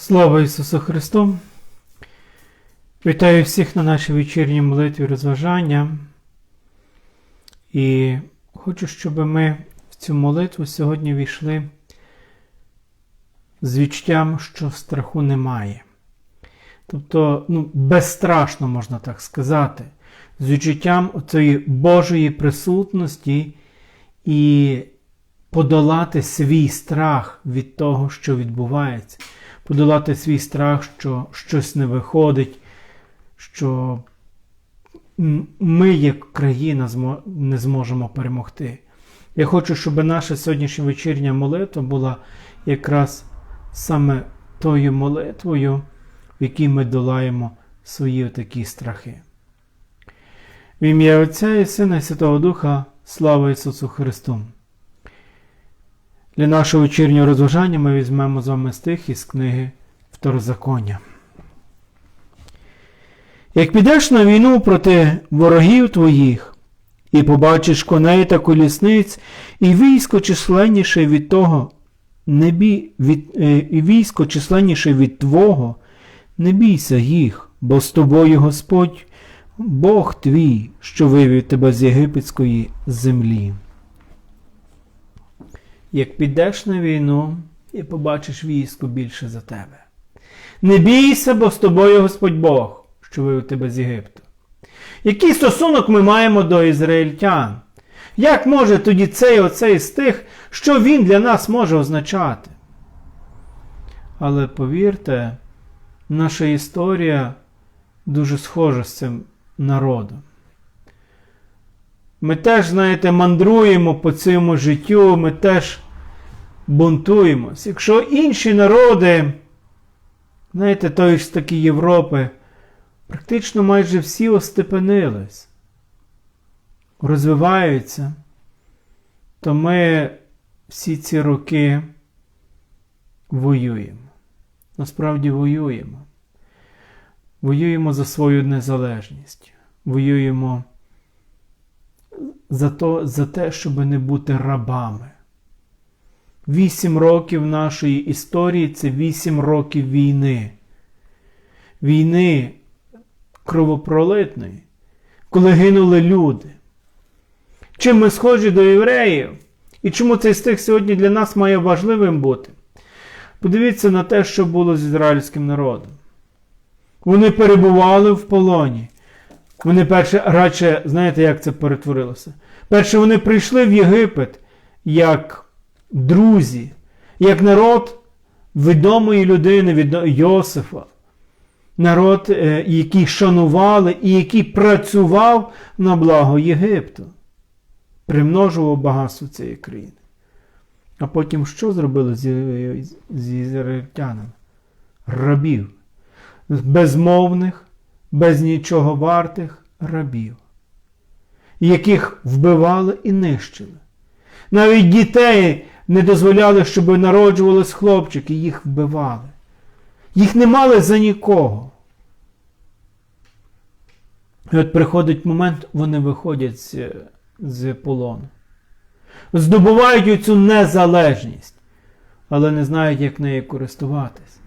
Слава Ісусу Христу! Вітаю всіх на нашій вечірній молитві розважання. І хочу, щоб ми в цю молитву сьогодні війшли з відчуттям, що страху немає. Тобто, ну, безстрашно можна так сказати, з відчуттям цієї Божої присутності і подолати свій страх від того, що відбувається, подолати свій страх, що щось не виходить, що ми, як країна, не зможемо перемогти. Я хочу, щоб наша сьогоднішня вечірня молитва була якраз саме тою молитвою, в якій ми долаємо свої такі страхи. В ім'я Отця і Сина і Святого Духа, слава Ісусу Христу! Для нашого вечірнього розважання ми візьмемо з вами стих із книги Второзаконня. Як підеш на війну проти ворогів твоїх, і побачиш коней та колісниць, і військо численніше від того, не бій, від, е, і військо численніше від Твого, не бійся їх, бо з тобою Господь, Бог твій, що вивів тебе з єгипетської землі. Як підеш на війну і побачиш військо більше за тебе. Не бійся, бо з тобою Господь Бог, що вивів тебе з Єгипту. Який стосунок ми маємо до ізраїльтян? Як може тоді цей оцей стих, що він для нас може означати? Але повірте, наша історія дуже схожа з цим народом. Ми теж, знаєте, мандруємо по цьому життю, ми теж бунтуємось. Якщо інші народи, знаєте, тої ж таки Європи, практично майже всі остепенились, розвиваються, то ми всі ці роки воюємо. Насправді воюємо. Воюємо за свою незалежність. Воюємо за, то, за те, щоб не бути рабами. Вісім років нашої історії це вісім років війни. Війни кровопролитної, коли гинули люди. Чим ми схожі до євреїв? І чому цей стих сьогодні для нас має важливим бути? Подивіться на те, що було з ізраїльським народом. Вони перебували в полоні. Вони перше, радше, знаєте, як це перетворилося? Перше, вони прийшли в Єгипет як друзі, як народ відомої людини, від Йосифа. Народ, е, який шанували і який працював на благо Єгипту, примножував багатство цієї країни. А потім що зробили з, з ізраїльтянами? Рабів. Безмовних, без нічого вартих рабів, яких вбивали і нищили. Навіть дітей не дозволяли, щоб народжувались хлопчики, їх вбивали. Їх не мали за нікого. І от приходить момент, вони виходять з, з полону. Здобувають цю незалежність, але не знають, як нею користуватись.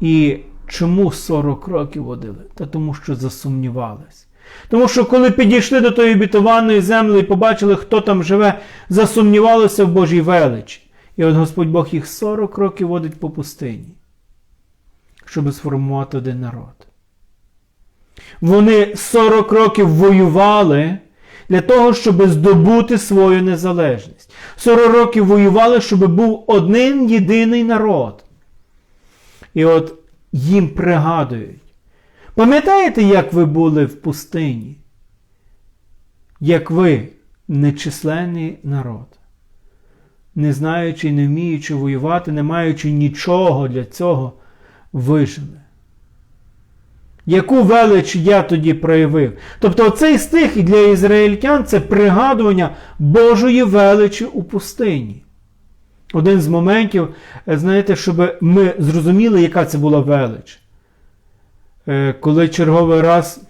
І чому 40 років водили? Та тому, що засумнівались. Тому що, коли підійшли до тої обітованої землі і побачили, хто там живе, засумнівалися в Божій величі. І от Господь Бог їх 40 років водить по пустині, щоб сформувати один народ. Вони 40 років воювали для того, щоб здобути свою незалежність. 40 років воювали, щоб був один єдиний народ. І от їм пригадують. Пам'ятаєте, як ви були в пустині? Як ви нечисленний народ, не знаючи, не вміючи воювати, не маючи нічого для цього, вижили. Яку велич я тоді проявив? Тобто цей стих для ізраїльтян це пригадування Божої величі у пустині. Один з моментів, знаєте, щоб ми зрозуміли, яка це була велич. Коли черговий раз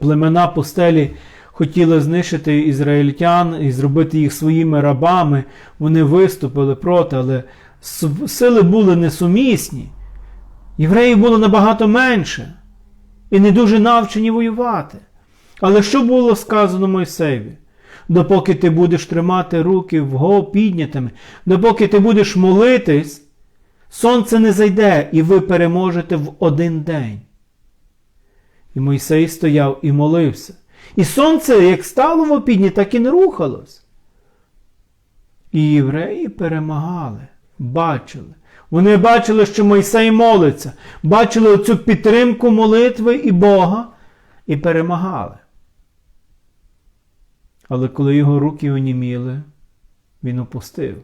племена пустелі хотіли знищити ізраїльтян і зробити їх своїми рабами, вони виступили проти, але сили були несумісні, євреїв було набагато менше і не дуже навчені воювати. Але що було сказано Мойсеєві? Допоки ти будеш тримати руки вго піднятими, допоки ти будеш молитись, сонце не зайде, і ви переможете в один день. І Мойсей стояв і молився. І сонце, як стало в опідні, так і не рухалось. І євреї перемагали, бачили. Вони бачили, що Мойсей молиться, бачили оцю підтримку молитви і Бога, і перемагали. Але коли його руки оніміли, він опустив.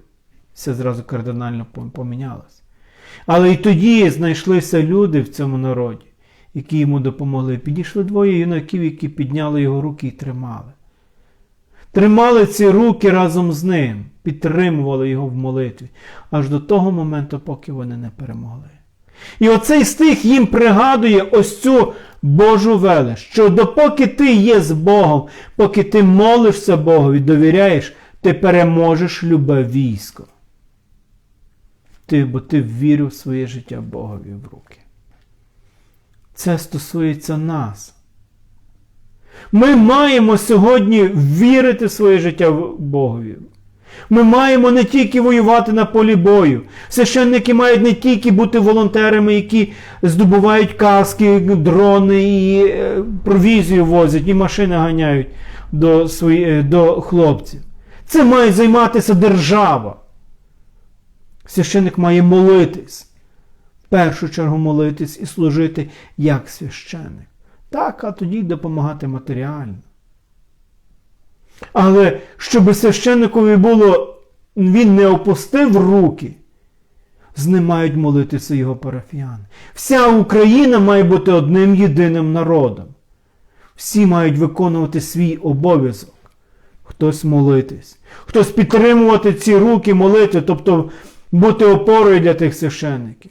Все зразу кардинально помінялось. Але і тоді знайшлися люди в цьому народі, які йому допомогли. Підійшли двоє юнаків, які підняли його руки і тримали. Тримали ці руки разом з ним, підтримували його в молитві, аж до того моменту, поки вони не перемогли. І оцей стих їм пригадує ось цю Божу велич, що допоки ти є з Богом, поки ти молишся Богові, довіряєш, ти переможеш любе військо. Ти, бо ти вірив своє життя Богові в руки. Це стосується нас. Ми маємо сьогодні вірити в своє життя Богові. Ми маємо не тільки воювати на полі бою. Священники мають не тільки бути волонтерами, які здобувають каски, дрони і е, провізію возять, і машини ганяють до, свої, е, до хлопців. Це має займатися держава. Священник має молитись. В першу чергу молитись і служити як священник. Так, а тоді допомагати матеріально. Але щоб священникові було, він не опустив руки, з ним мають молитися його парафіяни. Вся Україна має бути одним єдиним народом. Всі мають виконувати свій обов'язок. Хтось молитись, хтось підтримувати ці руки молити, тобто бути опорою для тих священників.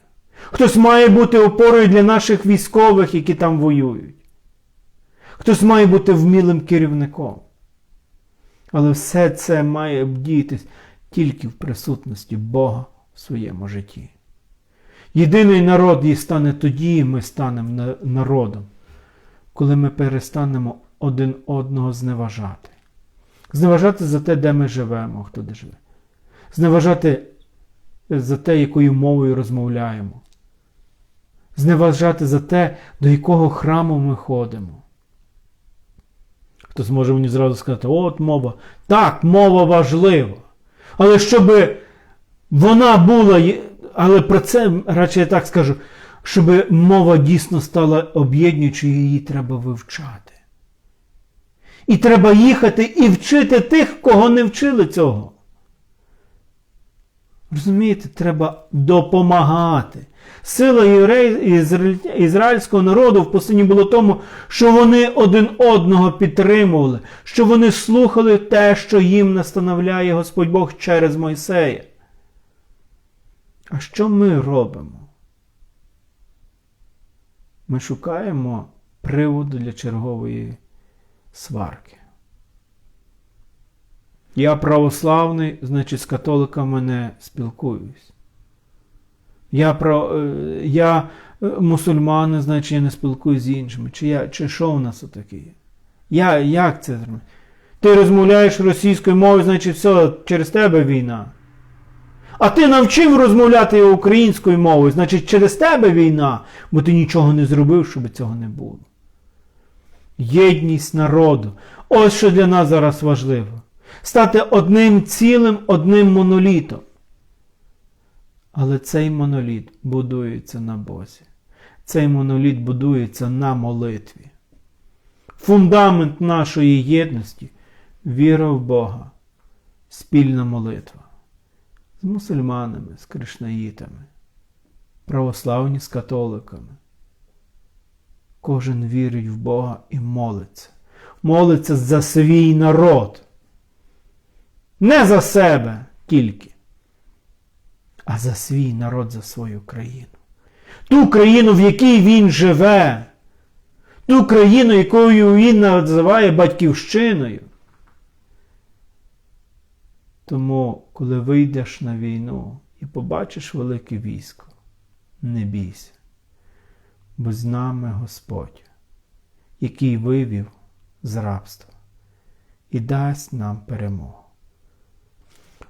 Хтось має бути опорою для наших військових, які там воюють. Хтось має бути вмілим керівником. Але все це має діятись тільки в присутності Бога в своєму житті. Єдиний народ і стане тоді, ми станемо народом, коли ми перестанемо один одного зневажати. Зневажати за те, де ми живемо, хто де живе. Зневажати за те, якою мовою розмовляємо. Зневажати за те, до якого храму ми ходимо. Хтось може мені зразу сказати, от мова. Так, мова важлива. Але щоб вона була, але про це радше я так скажу, щоб мова дійсно стала об'єднуючою, її треба вивчати. І треба їхати і вчити тих, кого не вчили цього. Розумієте, треба допомагати. Сила ізраїль- ізраїльського народу в посланні було тому, що вони один одного підтримували, що вони слухали те, що їм настановляє Господь Бог через Мойсея. А що ми робимо? Ми шукаємо приводу для чергової сварки. Я православний, значить, з католиками не спілкуюсь. Я, про, е, я е, мусульманин, значить, я не спілкуюсь з іншими. Чи, я, чи що в нас отаке? Я, як це зробити? Ти розмовляєш російською мовою, значить, все, через тебе війна. А ти навчив розмовляти українською мовою, значить, через тебе війна, бо ти нічого не зробив, щоб цього не було. Єдність народу. Ось що для нас зараз важливо. Стати одним цілим, одним монолітом. Але цей моноліт будується на Бозі. Цей моноліт будується на молитві. Фундамент нашої єдності віра в Бога, спільна молитва. З мусульманами, з кришнаїтами, православні з католиками. Кожен вірить в Бога і молиться. Молиться за свій народ. Не за себе тільки, а за свій народ, за свою країну. Ту країну, в якій він живе, ту країну, якою він називає батьківщиною. Тому, коли вийдеш на війну і побачиш велике військо. Не бійся, бо з нами Господь, який вивів з рабства і дасть нам перемогу.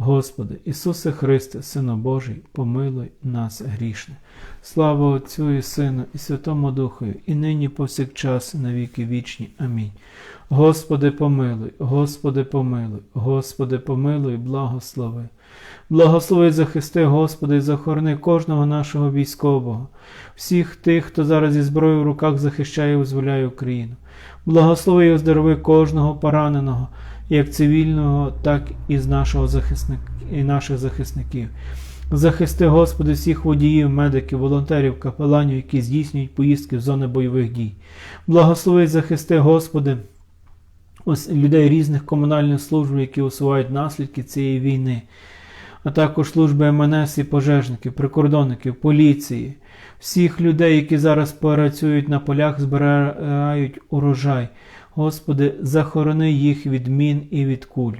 Господи, Ісусе Христе, Сину Божий, помилуй нас грішне. Слава Отцю і Сину, і Святому Духу, і нині повсякчас, і на віки вічні. Амінь. Господи, помилуй, Господи, помилуй, Господи, помилуй, благослови. Благослови, захисти, Господи, і захорони кожного нашого військового, всіх тих, хто зараз зі зброєю в руках захищає і визволяє Україну. Благослови і оздорови кожного пораненого, як цивільного, так і з нашого захисник... і наших захисників. Захисти, Господи, всіх водіїв, медиків, волонтерів, капеланів, які здійснюють поїздки в зони бойових дій. Благослови, захисти, Господи, людей різних комунальних служб, які усувають наслідки цієї війни, а також служби МНС і пожежників, прикордонників, поліції, всіх людей, які зараз працюють на полях, збирають урожай. Господи, захорони їх від мін і від куль.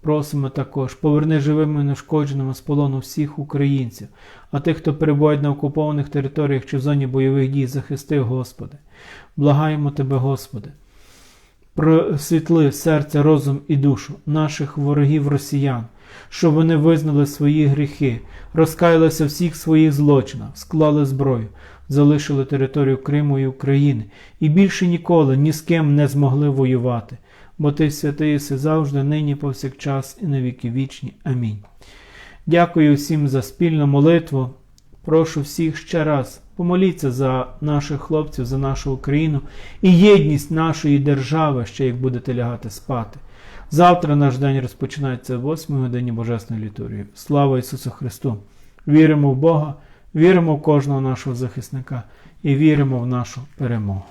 Просимо також, поверни живими і нешкодженими з полону всіх українців, а тих, хто перебувають на окупованих територіях чи в зоні бойових дій, захисти, Господи. Благаємо Тебе, Господи. Просвітли серце, розум і душу наших ворогів росіян, щоб вони визнали свої гріхи, розкаялися всіх своїх злочинах, склали зброю, залишили територію Криму і України і більше ніколи ні з ким не змогли воювати, бо ти святий єси завжди, нині повсякчас і на віки вічні. Амінь. Дякую всім за спільну молитву. Прошу всіх ще раз помоліться за наших хлопців, за нашу Україну і єдність нашої держави, ще як будете лягати спати. Завтра наш день розпочинається в 8 годині Божесної літургії. Слава Ісусу Христу! Віримо в Бога, віримо в кожного нашого захисника і віримо в нашу перемогу.